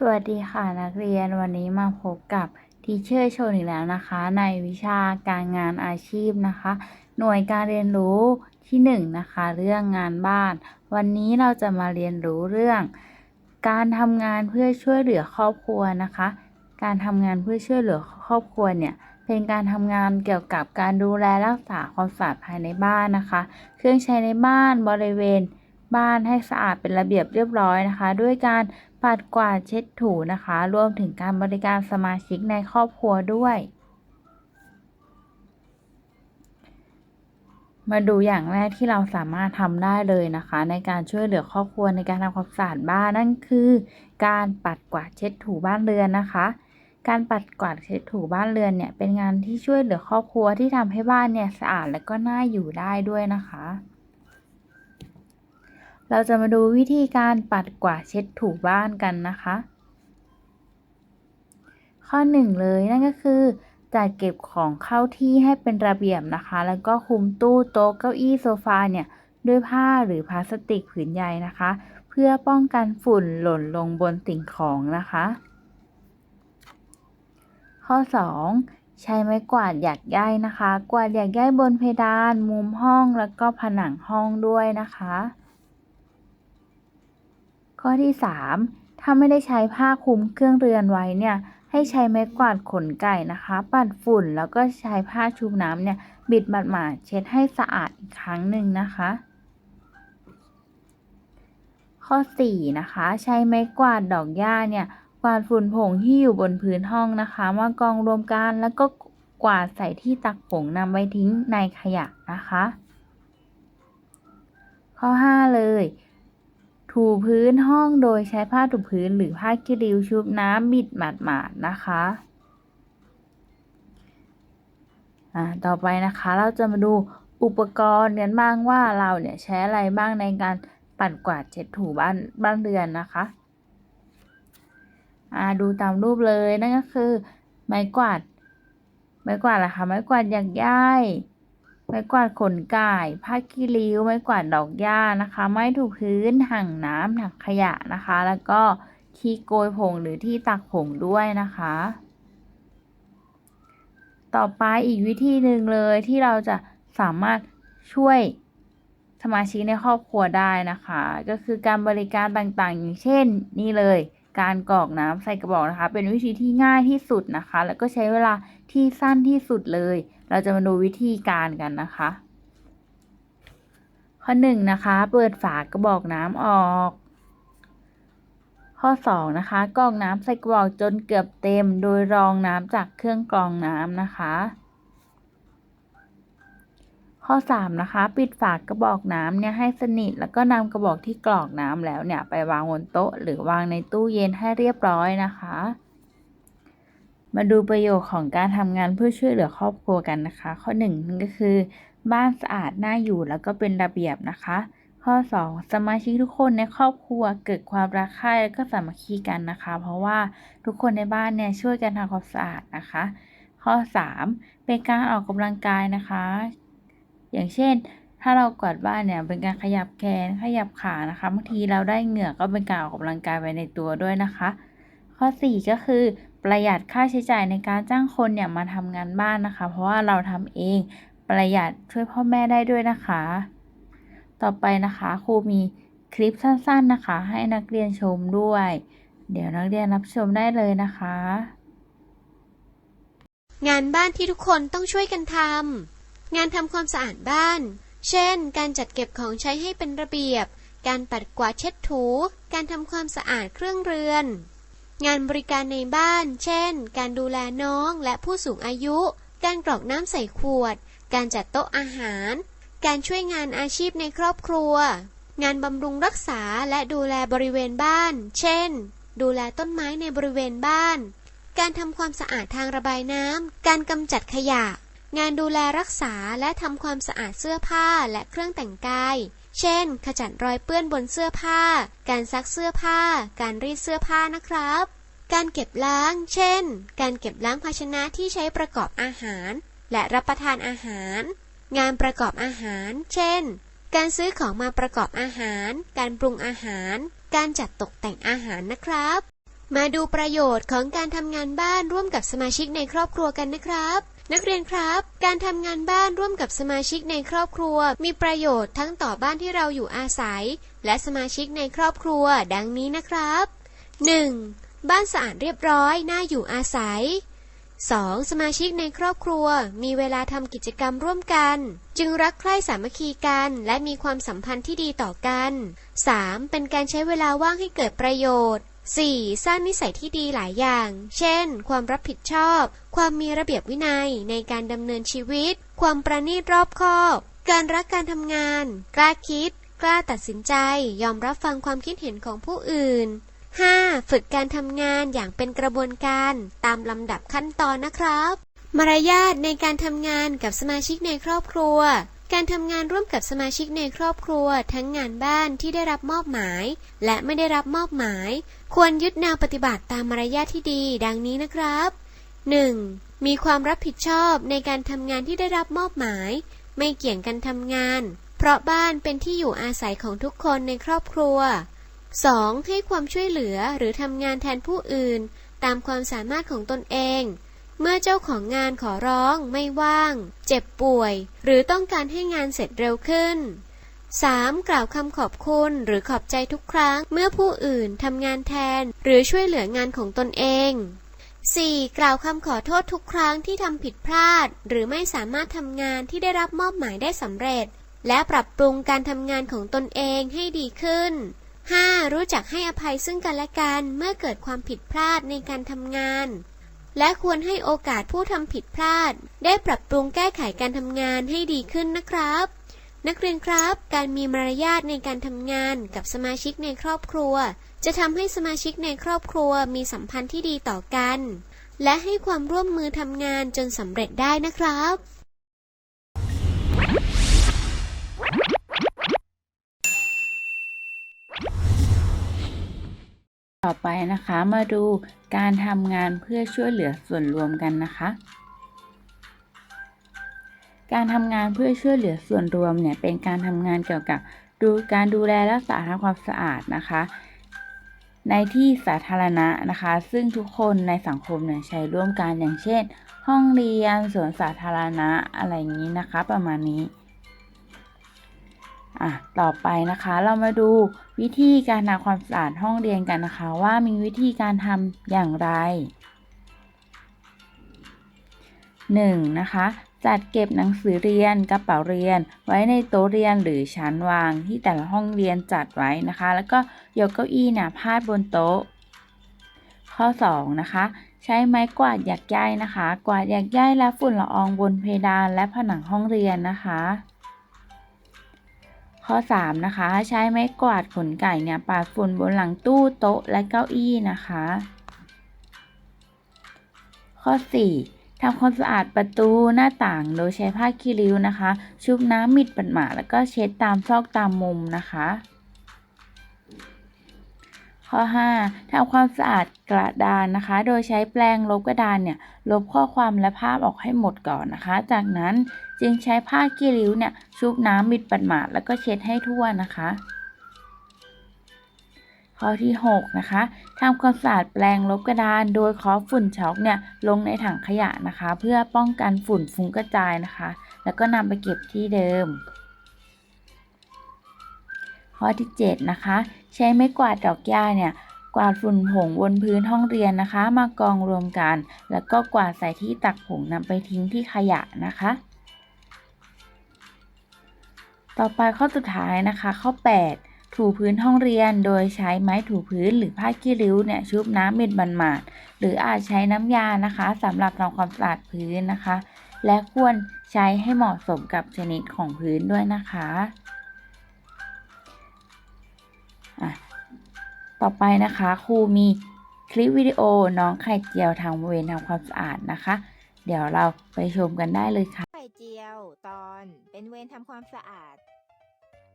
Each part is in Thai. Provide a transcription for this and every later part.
สวัสดีค่ะนักเรียนวันนี้มาพบกับทีเชอร์โชนอีกแล้วนะคะ ในวิชาการงานอาชีพนะคะ หน่วยการเรียนรู้ที่1นงนะคะ เรื่องงานบ้าน วันนี้เราจะมาเรียนรู้เรื่อง การทำงานเพื่อช่วยเหลือครอบครัวนะคะ การทำงานเพื่อช่วยเหลือครอบครัวเนี่ยเป็นการทำงานเกี่ยวกับการดูแลรักษาความสะอาดภายในบ้านนะคะ เครื่องใช้ในบ้านบริเวณบ้านให้สะอาดเป็นระเบียบเรียบร้อยนะคะ ด้วยการปัดกวาดเช็ดถูนะคะ รวมถึงการบริการสมาชิกในครอบครัวด้วย มาดูอย่างแรกที่เราสามารถทำได้เลยนะคะ ในการช่วยเหลือครอบครัวในการทำความสะอาดบ้านนั่นคือ การปัดกวาดเช็ดถูบ้านเรือนนะคะการปัดกวาดเช็ดถูบ้านเรือนเนี่ยเป็นงานที่ช่วยเหลือครอบครัวที่ทำให้บ้านเนี่ยสะอาดและก็น่าอยู่ได้ด้วยนะคะ เราจะมาดูวิธีการปัดกวาดเช็ดถูบ้านกันนะคะ ข้อหนึ่งเลยนั่นก็คือ จัดเก็บของเข้าที่ให้เป็นระเบียบนะคะ แล้วก็คุมตู้โต๊ะเก้าอี้โซฟาเนี่ยด้วยผ้าหรือพลาสติกผืนใหญ่นะคะ เพื่อป้องกันฝุ่นหล่นลงบนสิ่งของนะคะ ข้อ 2 ใช้ไม้กวาดหยักใยนะคะ กวาดหยักใยบนเพดาน มุมห้องแล้วก็ผนังห้องด้วยนะคะ ข้อที่ 3 ถ้าไม่ได้ใช้ผ้าคลุมเครื่องเรือนไว้เนี่ยให้ใช้ไม้กวาดขนไก่นะคะ ปัดฝุ่นแล้วก็ใช้ผ้าชุบน้ำเนี่ยบิดหมาดๆเช็ดให้สะอาดอีกครั้งหนึ่งนะคะ ข้อ 4 นะคะ ใช้ไม้กวาดดอกหญ้าเนี่ยกวาดฝุ่นผงที่อยู่บนพื้นห้องนะคะ มากองรวมกันแล้วก็กวาดใส่ที่ตักผงนำไว้ทิ้งในขยะนะคะ ข้อ 5 เลย ถูพื้นห้องโดยใช้ผ้าถูพื้นหรือผ้าคีริ้วชุบน้ำบิดหมาดๆนะคะอ่าต่อไปนะคะเราจะมาดูอุปกรณ์กันบ้างว่าเราเนี่ยใช้อะไรบ้างในการปัดกวาดเช็ดถูบ้านบ้านเรือนนะคะอ่าดูตามรูปเลยนั่นก็คือไม้กวาดไม้กวาดอะไรคะไม้กวาดหยักใย ไม้กวาดขนไก่ผ้าขี้ริ้ว ไม้กวาดดอกหญ้านะคะ ไม้ถูพื้นถังน้ำถังขยะนะคะ แล้วก็ที่โกยผงหรือที่ตักผงด้วยนะคะ ต่อไปอีกวิธีหนึ่งเลยที่เราจะสามารถช่วยสมาชิกในครอบครัวได้นะคะ ก็คือการบริการต่างๆ อย่างเช่น นี่เลยการกรอกน้ำใส่กระบอกนะคะ เป็นวิธีที่ง่ายที่สุดนะคะ แล้วก็ใช้เวลาที่สั้นที่สุดเลย เราจะมาดูวิธีการกันนะคะ ข้อหนึ่งนะคะ เปิดฝากระบอกน้ำออก ข้อสองนะคะกรอกน้ำใส่กระบอกจนเกือบเต็ม โดยรองน้ำจากเครื่องกรองน้ำนะคะ ข้อ3นะคะ ปิดฝากกระบอกน้ำเนี่ยให้สนิท แล้วก็นำกระบอกที่กรอกน้ำแล้วเนี่ยไปวางบนโต๊ะ หรือวางในตู้เย็นให้เรียบร้อยนะคะ มาดูประโยชน์ของการทำงานเพื่อช่วยเหลือครอบครัวกันนะคะ ข้อ1นั่นก็คือ บ้านสะอาดน่าอยู่แล้วก็เป็นระเบียบนะคะ ข้อ 2 สมาชิกทุกคนในครอบครัวเกิดความรักใคร่และก็สามัคคีกันนะคะ เพราะว่าทุกคนในบ้านเนี่ยช่วยกันทำความสะอาดนะคะ ข้อ 3 เป็นการออกกำลังกายนะคะ อย่างเช่น ถ้าเรากวาดบ้านเนี่ยเป็นการขยับแขนขยับขานะคะบางทีเราได้เหงื่อก็เป็นการออกกำลังกายไปในตัวด้วยนะคะ ข้อ 4 ก็คือ ประหยัดค่าใช้จ่ายในการจ้างคนเนี่ยมาทำงานบ้านนะคะ เพราะว่าเราทำเองประหยัดช่วยพ่อแม่ได้ด้วยนะคะ ต่อไปนะคะครูมีคลิปสั้นๆนะคะ ให้นักเรียนชมด้วย เดี๋ยวนักเรียนรับชมได้เลยนะคะ งานบ้านที่ทุกคนต้องช่วยกันทำงานทำความสะอาดบ้าน เช่น การจัดเก็บของใช้ให้เป็นระเบียบ การปัดกวาดเช็ดถู การทำความสะอาดเครื่องเรือน งานบริการในบ้าน เช่น การดูแลน้องและผู้สูงอายุ การกรอกน้ำใส่ขวด การจัดโต๊ะอาหาร การช่วยงานอาชีพในครอบครัว งานบำรุงรักษาและดูแลบริเวณบ้าน เช่น ดูแลต้นไม้ในบริเวณบ้าน การทำความสะอาดทางระบายน้ำ การกำจัดขยะ งานดูแลรักษาและทำความสะอาดเสื้อผ้าและเครื่องแต่งกาย เช่น ขจัดรอยเปื้อนบนเสื้อผ้า การซักเสื้อผ้า การรีดเสื้อผ้านะครับ การเก็บล้าง เช่น การเก็บล้างภาชนะที่ใช้ประกอบอาหาร และรับประทานอาหาร งานประกอบอาหาร เช่น การซื้อของมาประกอบอาหาร การปรุงอาหาร การจัดตกแต่งอาหารนะครับ มาดูประโยชน์ของการทำงานบ้านร่วมกับสมาชิกในครอบครัวกันนะครับ นักเรียนครับ การทำงานบ้านร่วมกับสมาชิกในครอบครัว มีประโยชน์ทั้งต่อบ้านที่เราอยู่อาศัย และสมาชิกในครอบครัว ดังนี้นะครับ 1. บ้านสะอาดเรียบร้อย น่าอยู่อาศัย 2. สมาชิกในครอบครัว มีเวลาทำกิจกรรมร่วมกัน จึงรักใคร่สามัคคีกัน และมีความสัมพันธ์ที่ดีต่อกัน 3. เป็นการใช้เวลาว่างให้เกิดประโยชน์ 4. สร้างนิสัยที่ดีหลายอย่าง เช่น ความรับผิดชอบ ความมีระเบียบวินัยในการดำเนินชีวิต ความประณีตรอบคอบ การรักการทำงาน กล้าคิด กล้าตัดสินใจ ยอมรับฟังความคิดเห็นของผู้อื่น 5. ฝึกการทำงานอย่างเป็นกระบวนการตามลำดับขั้นตอนนะครับ มารยาทในการทำงานกับสมาชิกในครอบครัว การทำงานร่วมกับสมาชิกในครอบครัว ทั้งงานบ้านที่ได้รับมอบหมาย และไม่ได้รับมอบหมาย ควรยึดแนวปฏิบัติตามมารยาทที่ดี ดังนี้นะครับ 1. มีความรับผิดชอบในการทำงานที่ได้รับมอบหมาย ไม่เกี่ยงกันทำงาน เพราะบ้านเป็นที่อยู่อาศัยของทุกคนในครอบครัว 2. ให้ความช่วยเหลือหรือทำงานแทนผู้อื่น ตามความสามารถของตนเอง เมื่อเจ้าของงานขอร้องไม่ว่าง เจ็บป่วย หรือต้องการให้งานเสร็จเร็วขึ้น 3. กล่าวคำขอบคุณหรือขอบใจทุกครั้ง เมื่อผู้อื่นทำงานแทน หรือช่วยเหลืองานของตนเอง 4. กล่าวคำขอโทษทุกครั้งที่ทำผิดพลาด หรือไม่สามารถทำงานที่ได้รับมอบหมายได้สำเร็จ และปรับปรุงการทำงานของตนเองให้ดีขึ้น 5. รู้จักให้อภัยซึ่งกันและกันเมื่อเกิดความผิดพลาดในการทำงาน และควรให้โอกาสผู้ทำผิดพลาด ได้ปรับปรุงแก้ไขการทำงานให้ดีขึ้นนะครับ นักเรียนครับ การมีมารยาทในการทำงานกับสมาชิกในครอบครัว จะทำให้สมาชิกในครอบครัวมีสัมพันธ์ที่ดีต่อกัน และให้ความร่วมมือทำงานจนสำเร็จได้นะครับ ต่อไปนะคะมาดูการทำงานเพื่อช่วยเหลือส่วนรวมกันนะคะ การทำงานเพื่อช่วยเหลือส่วนรวมเนี่ยเป็นการทำงานเกี่ยวกับดูการดูแลรักษาทำความสะอาดนะคะ ในที่สาธารณะนะคะ ซึ่งทุกคนในสังคมเนี่ยใช้ร่วมกันอย่างเช่น ห้องเรียนสวนสาธารณะอะไรอย่างนี้นะคะ ประมาณนี้ อะต่อไปนะคะเรามาดูวิธีการทำความสะอาดห้องเรียนกันนะคะ ว่ามีวิธีการทำอย่างไร 1. นะคะ จัดเก็บหนังสือเรียนกระเป๋าเรียน ไว้ในโต๊ะเรียนหรือชั้นวางที่แต่ละห้องเรียนจัดไว้นะคะ แล้วก็ยกเก้าอี้เนี่ยพาดบนโต๊ะ ข้อ 2 นะคะ ใช้ไม้กวาดหยักใยนะคะ กวาดหยักใยและฝุ่นละอองบนเพดานและผนังห้องเรียนนะคะ ข้อ 3 นะคะ ใช้ไม้กวาดขนไก่เนี่ยปาดฝุ่นบนหลังตู้โต๊ะและเก้าอี้นะคะ ข้อ 4 ทำความสะอาดประตูหน้าต่างโดยใช้ผ้าคีริ้วนะคะ ชุบน้ำมิดปัดหมาแล้วก็เช็ดตามซอกตามมุมนะคะ ข้อ 5ทำความสะอาดกระดานนะคะ โดยใช้แปรงลบกระดานเนี่ยลบข้อความและภาพออกให้หมดก่อนนะคะ จากนั้นจึงใช้ผ้ากีริ้วเนี่ยชุบน้ำบิดปัดหมาดแล้วก็เช็ดให้ทั่วนะคะ ข้อที่ 6 นะคะทำความสะอาดแปรงลบกระดาน โดยเคาะฝุ่นช็อกเนี่ยลงในถังขยะนะคะ เพื่อป้องกันฝุ่นฟุ้งกระจายนะคะ แล้วก็นำไปเก็บที่เดิม ข้อที่ 7 นะคะ ใช้ไม้กวาดดอกหญ้าเนี่ยกวาดฝุ่นผงบนพื้นห้องเรียนนะคะ มากองรวมกัน แล้วก็กวาดใส่ที่ตักผงนำไปทิ้งที่ขยะนะคะ ต่อไปข้อสุดท้ายนะคะ ข้อ 8 ถูพื้นห้องเรียนโดยใช้ไม้ถูพื้นหรือผ้าขี้ริ้วเนี่ยชุบน้ำเม็ดบันหมาดหรืออาจใช้น้ำยานะคะสำหรับทำความสะอาดพื้นนะคะ และควรใช้ให้เหมาะสมกับชนิดของพื้นด้วยนะคะอะ ต่อไปนะคะครูมีคลิปวิดีโอน้องไข่เจียวทำเวรทำความสะอาดนะคะ เดี๋ยวเราไปชมกันได้เลยค่ะ ไข่เจียวตอนเป็นเวรทำความสะอาด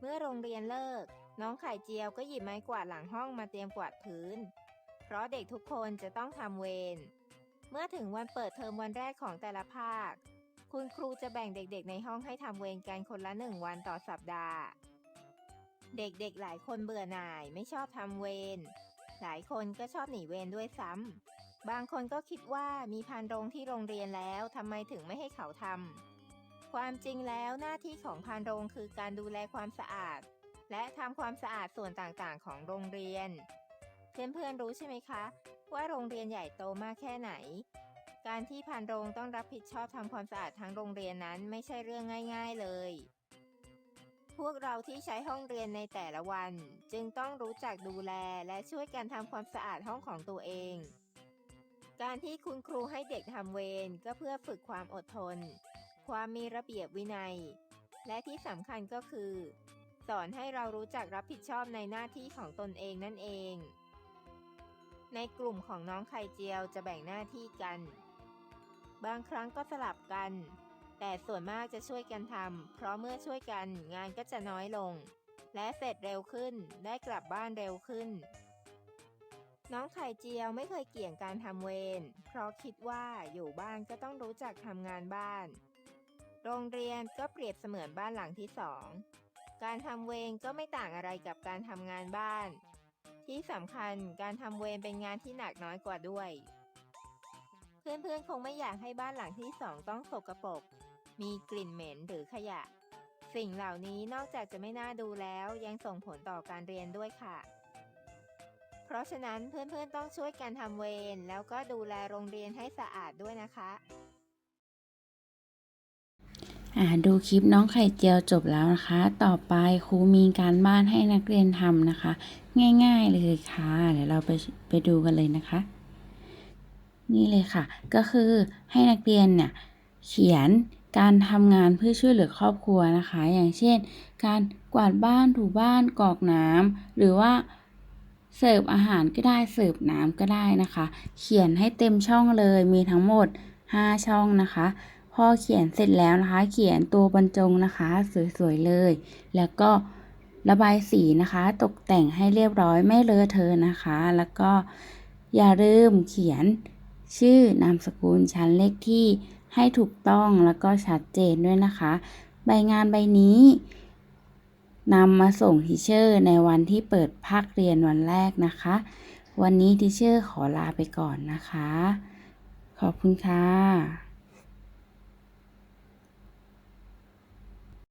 เมื่อโรงเรียนเลิก น้องไข่เจียวก็หยิบไม้กวาดหลังห้องมาเตรียมกวาดพื้น เพราะเด็กทุกคนจะต้องทำเวรเมื่อถึงวันเปิดเทอมวันแรกของแต่ละภาค คุณครูจะแบ่งเด็กๆ ในห้องให้ทำเวรกันคนละหนึ่งวันต่อสัปดาห์ เด็กๆหลายคนเบื่อหน่ายไม่ชอบทำเวร หลายคนก็ชอบหนีเวรด้วยซ้ำ บางคนก็คิดว่ามีพานโรงที่โรงเรียนแล้วทำไมถึงไม่ให้เขาทำ ความจริงแล้วหน้าที่ของพานโรงคือการดูแลความสะอาด และทำความสะอาดส่วนต่างๆ ของโรงเรียน เพื่อนๆรู้ใช่ไหมคะ ว่าโรงเรียนใหญ่โตมากแค่ไหน การที่พานโรงต้องรับผิดชอบทำความสะอาดทั้งโรงเรียนนั้นไม่ใช่เรื่องง่าย ๆเลย พวกเราที่ใช้ห้องเรียนในแต่ละวัน จึงต้องรู้จักดูแลและช่วยกันทำความสะอาดห้องของตัวเอง การที่คุณครูให้เด็กทำเวรก็เพื่อฝึกความอดทน ความมีระเบียบวินัย และที่สำคัญก็คือ สอนให้เรารู้จักรับผิดชอบในหน้าที่ของตนเองนั่นเอง ในกลุ่มของน้องไข่เจียวจะแบ่งหน้าที่กัน บางครั้งก็สลับกัน แต่ส่วนมากจะช่วยกันทำ เพราะเมื่อช่วยกันงานก็จะน้อยลง และเสร็จเร็วขึ้น ได้กลับบ้านเร็วขึ้น น้องไข่เจียวไม่เคยเกี่ยงการทำเวร เพราะคิดว่าอยู่บ้านก็ต้องรู้จักทำงานบ้าน โรงเรียนก็เปรียบเสมือนบ้านหลังที่สอง การทำเวรก็ไม่ต่างอะไรกับการทำงานบ้าน ที่สำคัญการทำเวรเป็นงานที่หนักน้อยกว่าด้วยเพื่อนๆ คงไม่อยากให้บ้านหลังที่สองต้องสกปรก มีกลิ่นเหม็นหรือขยะ สิ่งเหล่านี้นอกจากจะไม่น่าดูแล้วยังส่งผลต่อการเรียนด้วยค่ะ เพราะฉะนั้นเพื่อนๆต้องช่วยกันทำเวรแล้วก็ดูแลโรงเรียนให้สะอาดด้วยนะคะอ่าดูคลิปน้องไข่เจียวจบแล้วนะคะ ต่อไปครูมีการบ้านให้นักเรียนทำนะคะ ง่ายๆเลยค่ะ เดี๋ยวเราไปไปดูกันเลยนะคะ นี่เลยค่ะ ก็คือให้นักเรียนเนี่ยเขียน การทำงานเพื่อช่วยเหลือครอบครัวนะคะ อย่างเช่น การกวาดบ้านถูบ้านกรอกน้ำหรือว่าเสิร์ฟอาหารก็ได้เสิร์ฟน้ำก็ได้นะคะ เขียนให้เต็มช่องเลยมีทั้งหมด 5 ช่องนะคะ พอเขียนเสร็จแล้วนะคะ เขียนตัวบรรจงนะคะ สวยๆเลย แล้วก็ระบายสีนะคะ ตกแต่งให้เรียบร้อยไม่เลอะเทอะนะคะ แล้วก็อย่าลืมเขียนชื่อนามสกุลชั้นเลขที่ ให้ถูกต้องแล้วก็ชัดเจนด้วยนะคะ ใบงานใบนี้นำมาส่งทีเชอร์ในวันที่เปิดภาคเรียนวันแรกนะคะ วันนี้ทีเชอร์ขอลาไปก่อนนะคะ ขอบคุณค่ะ